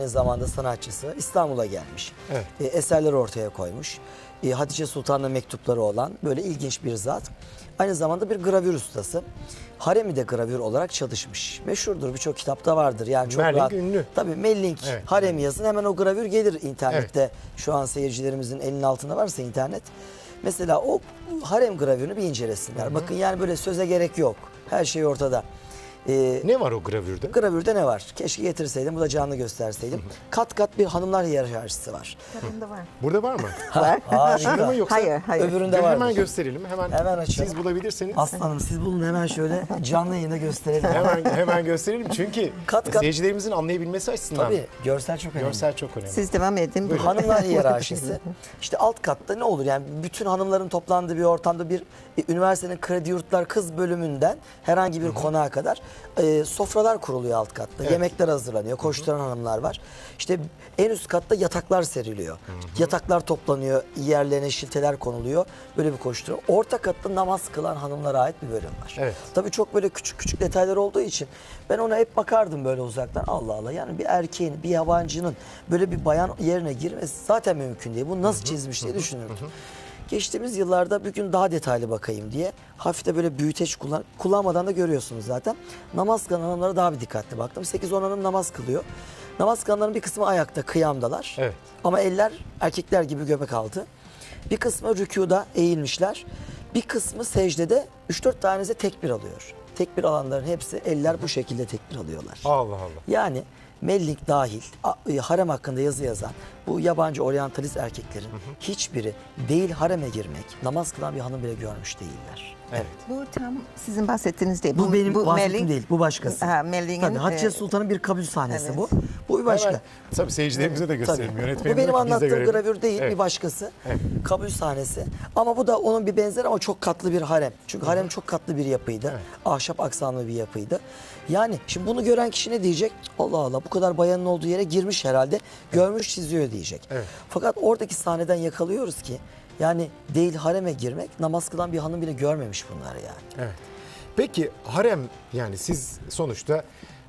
Aynı zamanda sanatçısı İstanbul'a gelmiş. Evet. E, eserler ortaya koymuş. E, Hatice Sultan'la mektupları olan böyle ilginç bir zat. Aynı zamanda bir gravür ustası. Haremi de gravür olarak çalışmış. Meşhurdur birçok kitapta vardır. Yani çok Melling rahat. ünlü. Tabii Melling Evet. haremi yazın hemen o gravür gelir internette. Şu an seyircilerimizin elinin altında varsa internet. Mesela o harem gravürünü bir incelesinler. Bakın yani böyle söze gerek yok. Her şey ortada. E, Ne var o gravürde? Gravürde ne var? Keşke getirseydim, bu da canlı gösterseydim. Kat kat bir hanımlar hiyerarşisi var. Kadında var. Burada var mı? Var. Şurada mı yoksa? Hayır, hayır. Öbüründe var. hemen gösterelim. Hemen, Hemen açalım. siz bulabilirseniz. Aslanım siz bulun hemen şöyle canlı yayında gösterelim. hemen hemen gösterelim çünkü Kat kat. seyircilerimizin anlayabilmesi açısından Tabii görsel çok önemli. görsel çok önemli. Siz devam edin. Buyurun. Hanımlar hiyerarşisi. İşte alt katta ne olur yani bütün hanımların toplandığı bir ortamda bir e, üniversitenin kredi yurtlar kız bölümünden herhangi bir konağa kadar e, sofralar kuruluyor alt katta. Yemekler hazırlanıyor. Koşturan hanımlar var. İşte en üst katta yataklar seriliyor. Yataklar toplanıyor. Yerlerine şilteler konuluyor. Böyle bir koşturuyor. Orta katta namaz kılan hanımlara ait bir bölüm var. Evet. Tabii çok böyle küçük küçük detaylar olduğu için ben ona hep bakardım böyle uzaktan. Allah Allah yani bir erkeğin, bir yabancının böyle bir bayan yerine girmesi zaten mümkün değil. Bu nasıl çizmiş diye düşünürdüm. Geçtiğimiz yıllarda bir gün daha detaylı bakayım diye hafif de böyle büyüteç kullan kullanmadan da görüyorsunuz zaten. Namaz kılan hanımlara daha bir dikkatli baktım. 8-10 hanım namaz kılıyor. Namaz kılanların bir kısmı ayakta, kıyamdalar. Evet. Ama eller erkekler gibi göbek altı. Bir kısmı rükuda eğilmişler. Bir kısmı secdede 3-4 tanesi tekbir alıyor. Tekbir alanların hepsi eller bu şekilde tekbir alıyorlar. Allah Allah. Yani Mellik dahil e, harem hakkında yazı yazan bu yabancı oryantalist erkeklerin hiçbiri değil hareme girmek, namaz kılan bir hanım bile görmüş değiller. Evet. Bu tam sizin bahsettiğiniz değil. Bu, benim bahsettiğim Melling- değil, bu başkası. Ha, Melling'in, Tabii Hatice e, Sultan'ın bir kabul sahnesi evet. bu. Bu bir başka. Hemen, tabii seyircilerimize de gösterelim. Tabii. Bu benim anlattığım gravür değil Evet. bir başkası. Evet. Kabul sahnesi. Ama bu da onun bir benzeri ama çok katlı bir harem. Çünkü harem çok katlı bir yapıydı. Evet. Ahşap aksamlı bir yapıydı. Yani şimdi bunu gören kişi ne diyecek? Allah Allah bu kadar bayanın olduğu yere girmiş herhalde. Görmüş çiziyor diyecek. Evet. Fakat oradaki sahneden yakalıyoruz ki yani değil hareme girmek namaz kılan bir hanım bile görmemiş bunları yani. Evet. Peki harem yani siz sonuçta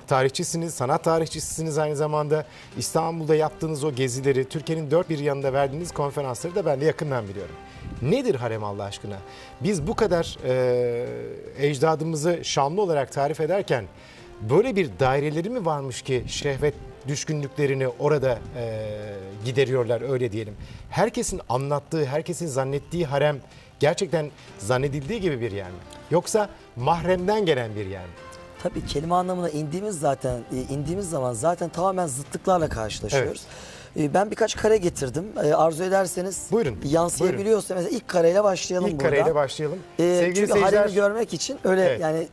tarihçisiniz, sanat tarihçisiniz aynı zamanda. İstanbul'da yaptığınız o gezileri, Türkiye'nin dört bir yanında verdiğiniz konferansları da ben de yakından biliyorum. Nedir harem Allah aşkına? Biz bu kadar e, ecdadımızı şanlı olarak tarif ederken böyle bir daireleri mi varmış ki şehvet düşkünlüklerini orada e, gideriyorlar öyle diyelim. Herkesin anlattığı, herkesin zannettiği harem gerçekten zannedildiği gibi bir yer mi? Yoksa mahremden gelen bir yer mi? Tabii kelime anlamına indiğimiz zaten e, indiğimiz zaman zaten tamamen zıtlıklarla karşılaşıyoruz. E, Ben birkaç kare getirdim. E, Arzu ederseniz Buyurun, yansıyabiliyorsa mesela ilk kareyle başlayalım İlk burada. kareyle başlayalım. Sevgili çünkü seyirciler, haremi görmek için öyle Evet. yani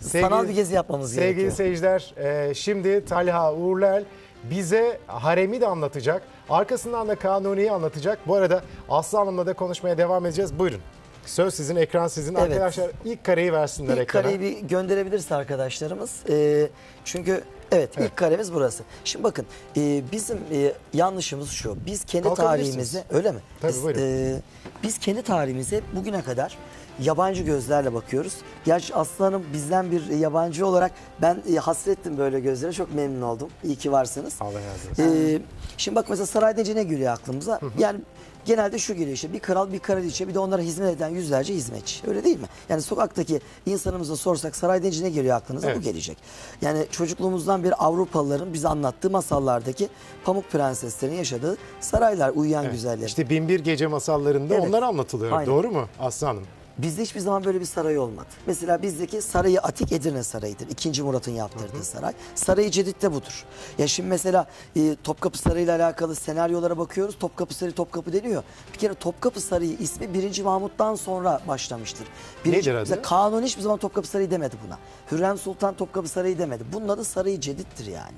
sevgili- sanal bir gezi yapmamız sevgili gerekiyor. seyirciler, e, şimdi Talha Uğurlel bize haremi de anlatacak. Arkasından da Kanuni'yi anlatacak. Bu arada Aslı Hanım'la da konuşmaya devam edeceğiz. Buyurun. Söz sizin, ekran sizin. Evet. Arkadaşlar ilk kareyi versinler İlk ekrana. kareyi bir gönderebilirse arkadaşlarımız. E, çünkü evet, ilk karemiz burası. Şimdi bakın e, bizim e, yanlışımız şu. Biz kendi Kalkabilirsiniz. tarihimizi öyle mi? Tabii, biz, buyurun. e, biz kendi tarihimize bugüne kadar yabancı gözlerle bakıyoruz. Gerçi Aslı Hanım bizden bir yabancı olarak ben e, hasrettim böyle gözlere. Çok memnun oldum. İyi ki varsınız. Allah razı olsun. Ee, şimdi bak mesela saray deyince ne geliyor aklımıza? Yani genelde şu geliyor işte bir kral bir kraliçe bir de onlara hizmet eden yüzlerce hizmetçi. Öyle değil mi? Yani sokaktaki insanımıza sorsak saray deyince ne geliyor aklınıza? Bu Evet. gelecek. Yani çocukluğumuzdan beri Avrupalıların bize anlattığı masallardaki pamuk prenseslerin yaşadığı saraylar, uyuyan güzeller. İşte Binbir Gece masallarında Evet. onlar anlatılıyor. Aynen. Doğru mu Aslı Hanım? Bizde hiçbir zaman böyle bir saray olmadı. Mesela bizdeki Sarayı Atik Edirne Sarayı'dır. İkinci Murat'ın yaptırdığı saray. Sarayı Cedid de budur. Ya şimdi mesela e, Topkapı Sarayı ile alakalı senaryolara bakıyoruz. Topkapı Sarayı Topkapı deniyor. Bir kere Topkapı Sarayı ismi 1. Mahmut'tan sonra başlamıştır. Nedir adı? Kanuni hiçbir zaman Topkapı Sarayı demedi buna. Hürrem Sultan Topkapı Sarayı demedi. Bunun adı Sarayı Cedid'dir yani.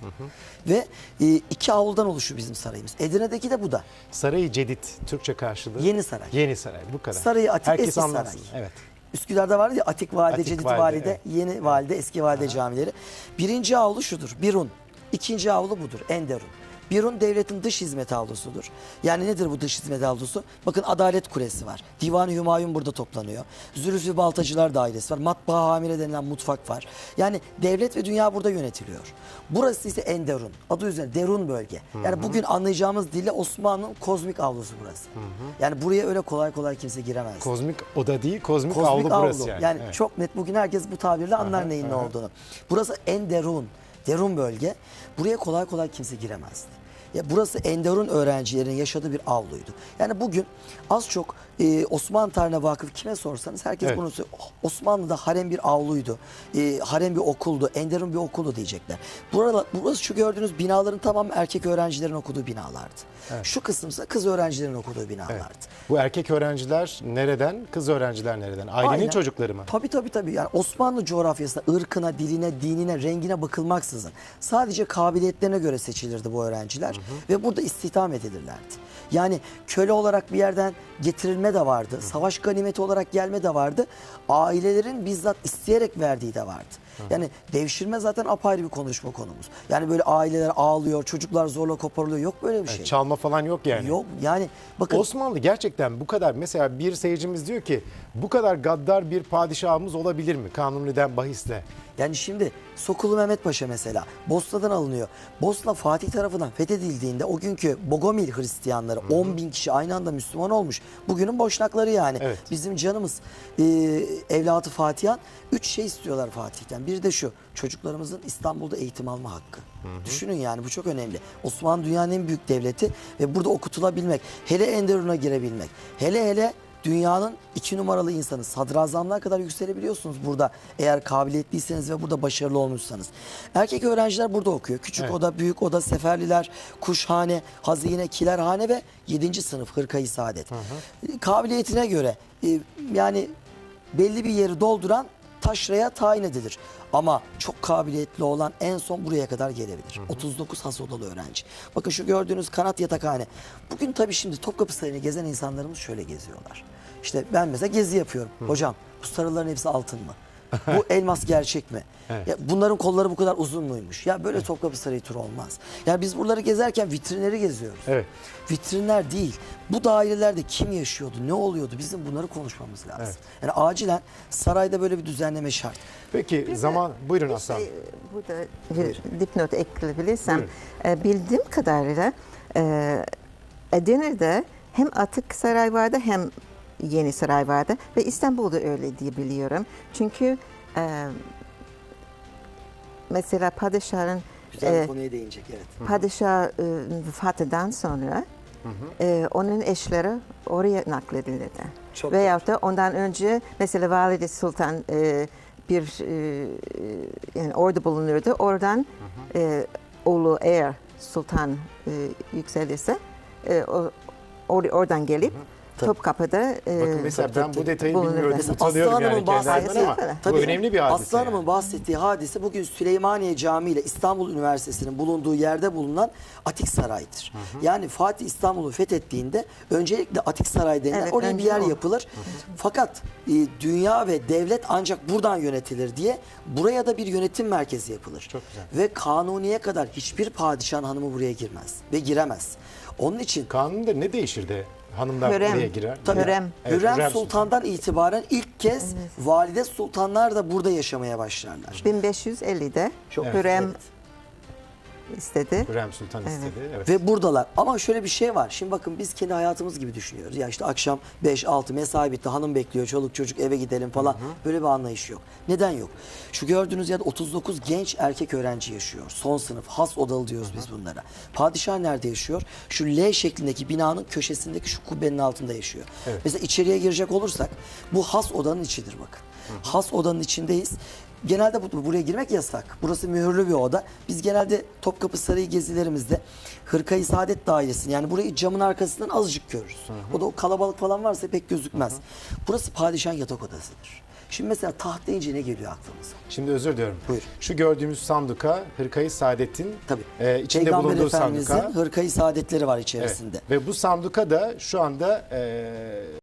Ve e, iki avludan oluşuyor bizim sarayımız. Edirne'deki de bu da. Sarayı Cedid Türkçe karşılığı. Yeni saray. Yeni saray bu kadar. Sarayı Atik Herkes eski anlatsın. saray. Evet. Üsküdar'da vardı ya Atik Valide, Atik Cedid Valide, Valide, evet. Yeni Valide, Eski Valide camileri. Birinci avlu şudur. Birun. İkinci avlu budur. Enderun. Birun devletin dış hizmet avlusudur. Yani nedir bu dış hizmet avlusu? Bakın Adalet Kulesi var. Divan-ı Hümayun burada toplanıyor. Zülfü Baltacılar Dairesi var. Matbaa Hamire denilen mutfak var. Yani devlet ve dünya burada yönetiliyor. Burası ise Enderun. Adı üzerine Derun bölge. Yani bugün anlayacağımız dille Osmanlı'nın kozmik avlusu burası. Yani buraya öyle kolay kolay kimse giremez. Kozmik oda değil, kozmik, Kozmik avlu avlu. burası yani. Yani, Evet. çok net bugün herkes bu tabirle anlar neyin ne olduğunu. Burası Enderun. Derun bölge. Buraya kolay kolay kimse giremezdi. Ya burası Enderun öğrencilerin yaşadığı bir avluydu. Yani bugün az çok e, Osmanlı tarihine vakıf kime sorsanız herkes Evet. bunu söylüyor. "Oh, Osmanlı'da harem bir avluydu. E, harem bir okuldu. Enderun bir okuldu diyecekler. Burada, burası şu gördüğünüz binaların tamamı erkek öğrencilerin okuduğu binalardı. Şu kısımsa kız öğrencilerin okuduğu binalardı. Evet. Bu erkek öğrenciler nereden, kız öğrenciler nereden? Ailenin Aynen. çocukları mı? Tabii tabii tabii. Yani Osmanlı coğrafyasında ırkına, diline, dinine, rengine bakılmaksızın sadece kabiliyetlerine göre seçilirdi bu öğrenciler ve burada istihdam edilirlerdi. Yani köle olarak bir yerden getirilme de vardı. Savaş ganimeti olarak gelme de vardı. Ailelerin bizzat isteyerek verdiği de vardı. Yani devşirme zaten apayrı bir konuşma konumuz. Yani böyle aileler ağlıyor, çocuklar zorla koparılıyor. Yok böyle bir şey. Çalma falan yok yani. Yok yani bakın Osmanlı gerçekten bu kadar mesela bir seyircimiz diyor ki bu kadar gaddar bir padişahımız olabilir mi? Kanuni'den bahisle. Yani şimdi Sokulu Mehmet Paşa mesela Bosna'dan alınıyor. Bosna Fatih tarafından fethedildiğinde o günkü Bogomil Hristiyanları 10 bin kişi aynı anda Müslüman olmuş. Bugünün boşnakları yani. Evet. Bizim canımız e, evlatı Fatihan. Üç şey istiyorlar Fatih'ten. Bir de şu çocuklarımızın İstanbul'da eğitim alma hakkı. Düşünün yani bu çok önemli. Osmanlı dünyanın en büyük devleti ve burada okutulabilmek. Hele Enderun'a girebilmek. Hele hele dünyanın iki numaralı insanı sadrazamlığa kadar yükselebiliyorsunuz burada eğer kabiliyetliyseniz ve burada başarılı olmuşsanız. Erkek öğrenciler burada okuyor. Küçük Evet. oda, büyük oda, seferliler, kuşhane, hazine, kilerhane ve 7. sınıf hırkayı saadet. Kabiliyetine göre e, yani belli bir yeri dolduran taşraya tayin edilir. Ama çok kabiliyetli olan en son buraya kadar gelebilir. 39 has odalı öğrenci. Bakın şu gördüğünüz kanat yatakhane. Bugün tabii şimdi Topkapı Sarayı'nı gezen insanlarımız şöyle geziyorlar. İşte ben mesela gezi yapıyorum. Hocam bu sarıların hepsi altın mı? Bu elmas gerçek mi? Evet. Ya bunların kolları bu kadar uzun muymuş? Ya böyle Topkapı Sarayı turu olmaz. Yani biz buraları gezerken vitrinleri geziyoruz. Evet. Vitrinler değil. Bu dairelerde kim yaşıyordu, ne oluyordu? Bizim bunları konuşmamız lazım. Evet. Yani acilen sarayda böyle bir düzenleme şart. Peki zaman buyurun Bir Aslan. şey, burada bir dipnot ekleyebilirsem e, bildiğim kadarıyla e, Edirne'de hem Atık Saray vardı hem Yeni Saray vardı ve İstanbul'da öyle diye biliyorum. Çünkü e, mesela padişahın Güzel e, konuya değinecek evet. padişah e, vefatından sonra e, onun eşleri oraya nakledildi. Çok Veyahut da ondan önce mesela Valide Sultan e, bir e, yani orada bulunurdu. Oradan e, oğlu eğer sultan e, yükselirse e, o, or- oradan gelip Topkapı'da e, Bakın mesela tabii, ben tabii. bu detayı Bulunur. bilmiyordum. Mesela Utanıyorum Aslı yani Hanım'ın kendi bahsettiği- adıma ama Tabii. bu önemli bir hadise. Aslı Hanım'ın yani. bahsettiği hadise bugün Süleymaniye Camii ile İstanbul Üniversitesi'nin bulunduğu yerde bulunan Atik Saray'dır. Yani Fatih İstanbul'u fethettiğinde öncelikle Atik Saray denilen Evet, oraya bir yer o. yapılır. Fakat e, dünya ve devlet ancak buradan yönetilir diye buraya da bir yönetim merkezi yapılır. Çok güzel. Ve kanuniye kadar hiçbir padişahın hanımı buraya girmez ve giremez. Onun için Kanunda ne değişirdi? Hanımlar Hürrem. buraya girer. Tabii. Hürrem. Evet, Hürrem, Hürrem Sultan'dan itibaren ilk kez valide sultanlar da burada yaşamaya başlarlar. 1550'de Çok Hürrem evet. İstedi. Hürrem Sultan Evet. istedi. Evet. Ve buradalar. Ama şöyle bir şey var. Şimdi bakın biz kendi hayatımız gibi düşünüyoruz. Ya işte akşam 5-6 mesai bitti. Hanım bekliyor. Çoluk çocuk eve gidelim falan. Böyle bir anlayış yok. Neden yok? Şu gördüğünüz yerde 39 genç erkek öğrenci yaşıyor. Son sınıf. Has odalı diyoruz biz bunlara. Padişah nerede yaşıyor? Şu L şeklindeki binanın köşesindeki şu kubbenin altında yaşıyor. Evet. Mesela içeriye girecek olursak bu has odanın içidir bakın. Has odanın içindeyiz. Genelde bu, buraya girmek yasak. Burası mühürlü bir oda. Biz genelde Topkapı Sarayı gezilerimizde Hırkayı Saadet Dairesi'ni yani burayı camın arkasından azıcık görürüz. O da o kalabalık falan varsa pek gözükmez. Burası padişahın yatak odasıdır. Şimdi mesela taht deyince ne geliyor aklımıza? Şimdi özür diliyorum. Buyur. Şu gördüğümüz sanduka Hırkayı Saadet'in Tabii. e, içinde Peygamber bulunduğu Efendimizin sanduka. Hırkayı Saadetleri var Evet. içerisinde. Ve bu sanduka da şu anda e,